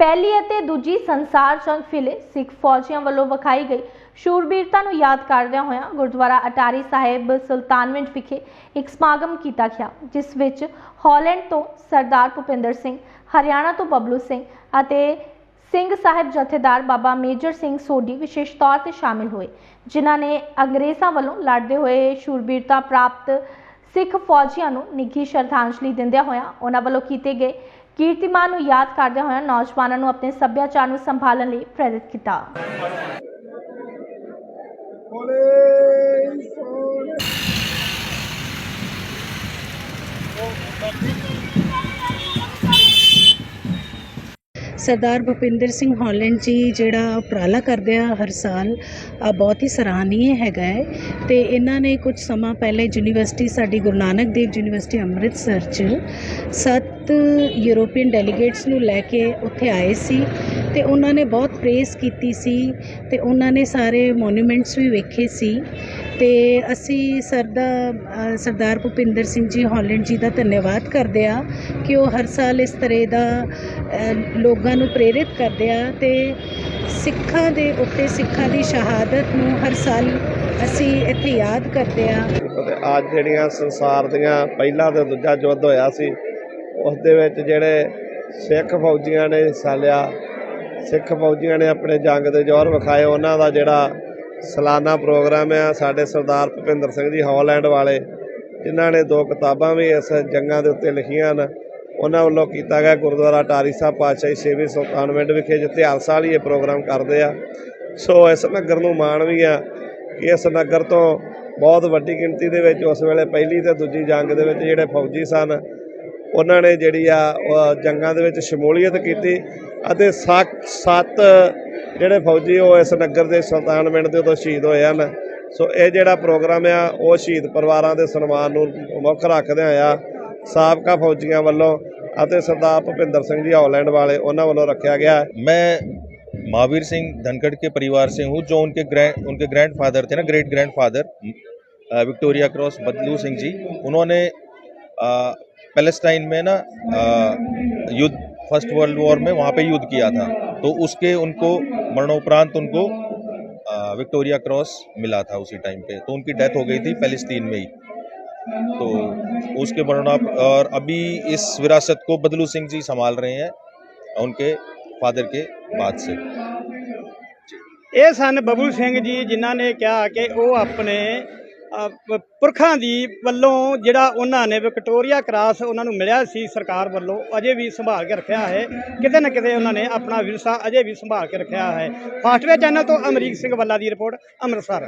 ਪਹਿਲੀ ਅਤੇ ਦੂਜੀ ਸੰਸਾਰ ਜੰਗ ਫਿਲੇ ਸਿੱਖ ਫੌਜੀਆਂ ਵੱਲੋਂ ਵਿਖਾਈ ਗਈ। ਸ਼ੂਰਬੀਰਤਾ ਨੂੰ ਯਾਦ ਕਰਦਿਆਂ ਹੋਇਆਂ ਗੁਰਦੁਆਰਾ ਅਟਾਰੀ ਸਾਹਿਬ ਸੁਲਤਾਨਵਿੰਡ ਵਿਖੇ ਇੱਕ ਸਮਾਗਮ ਕੀਤਾ ਗਿਆ, ਜਿਸ ਵਿੱਚ ਹਾਲੈਂਡ ਤੋਂ ਸਰਦਾਰ ਭੁਪਿੰਦਰ ਸਿੰਘ, ਹਰਿਆਣਾ ਤੋਂ ਬਬਲੂ ਸਿੰਘ ਅਤੇ ਸਿੰਘ ਸਾਹਿਬ ਜਥੇਦਾਰ ਬਾਬਾ ਮੇਜਰ ਸਿੰਘ ਸੋਢੀ ਵਿਸ਼ੇਸ਼ ਤੌਰ ਤੇ ਸ਼ਾਮਿਲ ਹੋਏ, ਜਿਨ੍ਹਾਂ ਨੇ ਅੰਗਰੇਜ਼ਾਂ ਵੱਲੋਂ ਲੜਦੇ ਹੋਏ ਸ਼ੂਰਬੀਰਤਾ ਪ੍ਰਾਪਤ ਸਿੱਖ ਫੌਜੀਆਂ ਨੂੰ ਨਿੱਘੀ ਸ਼ਰਧਾਂਜਲੀ ਦਿੰਦਿਆਂ ਹੋਇਆਂ ਉਹਨਾਂ ਵੱਲੋਂ ਕੀਤੇ ਗਏ ਕੀਰਤੀਮਾਨ ਨੂੰ ਯਾਦ ਕਰਦਿਆਂ ਹੋਇਆਂ ਨੌਜਵਾਨਾਂ ਨੂੰ ਆਪਣੇ ਸੱਭਿਆਚਾਰ ਨੂੰ ਸੰਭਾਲਣ ਲਈ ਪ੍ਰੇਰਿਤ ਕੀਤਾ। ਸਰਦਾਰ ਭੁਪਿੰਦਰ ਸਿੰਘ ਹਾਲੈਂਡ ਜੀ ਜਿਹੜਾ ਉਪਰਾਲਾ ਕਰਦੇ ਆ ਹਰ ਸਾਲ ਆ ਬਹੁਤ ਹੀ ਸਰਾਹਨੀय ਹੈਗਾ ਹੈ। ਤੇ ਇਹਨਾਂ ਨੇ ਕੁਝ ਸਮਾਂ ਪਹਿਲੇ ਯੂਨੀਵਰਸਿਟੀ ਸਾਡੀ ਗੁਰੂ ਨਾਨਕ ਦੇਵ ਯੂਨੀਵਰਸਿਟੀ ਅੰਮ੍ਰਿਤਸਰ 'ਚ ਸੱਤ ਯੂਰੋਪੀਅਨ ਡੈਲੀਗੇਟਸ ਨੂੰ ਲੈ ਕੇ ਉੱਥੇ ਆਏ ਸੀ ਅਤੇ ਉਹਨਾਂ ਨੇ ਬਹੁਤ ਪ੍ਰੇਸ ਕੀਤੀ ਸੀ ਅਤੇ ਉਹਨਾਂ ਨੇ ਸਾਰੇ ਮੋਨੂਮੈਂਟਸ ਵੀ ਵੇਖੇ ਸੀ ਅਤੇ ਅਸੀਂ ਸਰਦਾ ਸਰਦਾਰ ਭੁਪਿੰਦਰ ਸਿੰਘ ਜੀ ਹਾਲੈਂਡ ਜੀ ਦਾ ਧੰਨਵਾਦ ਕਰਦੇ ਆ ਕਿ ਉਹ ਹਰ ਸਾਲ ਇਸ ਤਰ੍ਹਾਂ ਦਾ ਲੋਕਾਂ ਨੂੰ ਪ੍ਰੇਰਿਤ ਕਰਦੇ ਆ ਤੇ ਸਿੱਖਾਂ ਦੇ ਉੱਤੇ ਸਿੱਖਾਂ ਦੀ ਸ਼ਹਾਦਤ ਨੂੰ ਹਰ ਸਾਲ ਅਸੀਂ ਇੱਥੇ ਯਾਦ ਕਰਦੇ ਆ ਅੱਜ ਜਿਹੜੀਆਂ ਸੰਸਾਰ ਦੀਆਂ ਪਹਿਲਾ ਤੇ ਦੂਜਾ ਯੁੱਧ ਹੋਇਆ ਸੀ ਉਸ ਦੇ ਵਿੱਚ ਜਿਹੜੇ ਸਿੱਖ ਫੌਜੀਆਂ ਨੇ ਹਿੱਸਾ ਲਿਆ, ਸਿੱਖ ਫੌਜੀਆਂ ਨੇ ਆਪਣੇ ਜੰਗ ਦੇ ਜ਼ੋਰ ਵਿਖਾਏ, ਉਹਨਾਂ ਦਾ ਜਿਹੜਾ ਸਾਲਾਨਾ ਪ੍ਰੋਗਰਾਮ ਆ, ਸਾਡੇ ਸਰਦਾਰ ਭੁਪਿੰਦਰ ਸਿੰਘ ਜੀ ਹਾਲੈਂਡ ਵਾਲੇ, ਜਿਨ੍ਹਾਂ ਨੇ ਦੋ ਕਿਤਾਬਾਂ ਵੀ ਇਸ ਜੰਗਾਂ ਦੇ ਉੱਤੇ ਲਿਖੀਆਂ ਹਨ। ਉਹਨਾਂ ਵੱਲੋਂ ਕੀਤਾ ਗਿਆ ਗੁਰਦੁਆਰਾ ਟਾਰੀ ਸਾਹਿਬ ਪਾਤਸ਼ਾਹੀ ਛੇਵੀਂ ਸੁਲਤਾਨਵਿੰਡ ਵਿਖੇ, ਜਿੱਥੇ ਹਰ ਸਾਲ ਹੀ ਇਹ ਪ੍ਰੋਗਰਾਮ ਕਰਦੇ ਆ। ਸੋ ਇਸ ਨਗਰ ਨੂੰ ਮਾਣ ਵੀ ਆ ਕਿ ਇਸ ਨਗਰ ਤੋਂ ਬਹੁਤ ਵੱਡੀ ਗਿਣਤੀ ਦੇ ਵਿੱਚ ਉਸ ਵੇਲੇ ਪਹਿਲੀ ਤੇ ਦੂਜੀ ਜੰਗ ਦੇ ਵਿੱਚ ਜਿਹੜੇ ਫੌਜੀ ਸਨ ਉਹਨਾਂ ਨੇ ਜਿਹੜੀ ਆ ਉਹ ਜੰਗਾਂ ਦੇ ਵਿੱਚ ਸ਼ਮੂਲੀਅਤ ਕੀਤੀ ਅਤੇ ਸੱਤ ਸੱਤ ਜਿਹੜੇ ਫੌਜੀ ਉਹ ਇਸ ਨਗਰ ਦੇ ਸੁਲਤਾਨਵਿੰਡ ਦੇ ਉਦੋਂ ਸ਼ਹੀਦ ਹੋਏ ਹਨ ਸੋ ਇਹ ਜਿਹੜਾ ਪ੍ਰੋਗਰਾਮ ਆ ਉਹ ਸ਼ਹੀਦ ਪਰਿਵਾਰਾਂ ਦੇ ਸਨਮਾਨ ਨੂੰ ਮੁੱਖ ਰੱਖਦੇ ਆ ਸਾਬਕਾ ਫੌਜੀਆਂ ਵੱਲੋਂ ਅਤੇ ਸਰਦਾਰ ਭੁਪਿੰਦਰ ਸਿੰਘ ਜੀ ਹੌਲੈਂਡ ਵਾਲੇ ਉਹਨਾਂ ਵੱਲੋਂ ਰੱਖਿਆ ਗਿਆ ਹੈ। मैं महावीर सिंह धनखड़ के परिवार से हूँ जो उनके ग्रैंड उनके ग्रैंडफादर थे ना ग्रेट ग्रैंडफादर विक्टोरिया क्रॉस बदलू सिंह जी उन्होंने अ, पैलेस्टाइन में ना अ, युद्ध फर्स्ट वर्ल्ड वॉर में वहाँ पे युद्ध किया था तो उसके उनको मरणोपरांत उनको अ, विक्टोरिया क्रॉस मिला था उसी टाइम पे तो उनकी डेथ हो गई थी पैलेस्टीन में ही तो उसके परिणाम और अभी इस विरासत को बदलू सिंह जी संभाल रहे हैं उनके फादर के बाद से ਇਹ ਸਨ ਬਬੂ ਸਿੰਘ ਜੀ ਜਿਨ੍ਹਾਂ ਨੇ ਕਿਹਾ ਕਿ ਉਹ ਆਪਣੇ ਅ, ਪ- ਪੁਰਖਾਂ ਦੀ ਵੱਲੋਂ ਜਿਹੜਾ ਉਹਨਾਂ ਨੇ ਵਿਕਟੋਰੀਆ ਕਰਾਸ ਉਹਨਾਂ ਨੂੰ ਮਿਲਿਆ ਸੀ ਸਰਕਾਰ ਵੱਲੋਂ, ਅਜੇ ਵੀ ਸੰਭਾਲ ਕੇ ਰੱਖਿਆ ਹੈ। ਕਿਤੇ ਨਾ ਕਿਤੇ ਉਹਨਾਂ ਨੇ ਆਪਣਾ ਵਿਰਸਾ ਅਜੇ ਵੀ ਸੰਭਾਲ ਕੇ ਰੱਖਿਆ ਹੈ। ਫਾਸਟਵੇ ਚੈਨਲ ਤੋਂ ਅਮਰੀਕ ਸਿੰਘ ਵੱਲਾ ਦੀ ਰਿਪੋਰਟ, ਅੰਮ੍ਰਿਤਸਰ।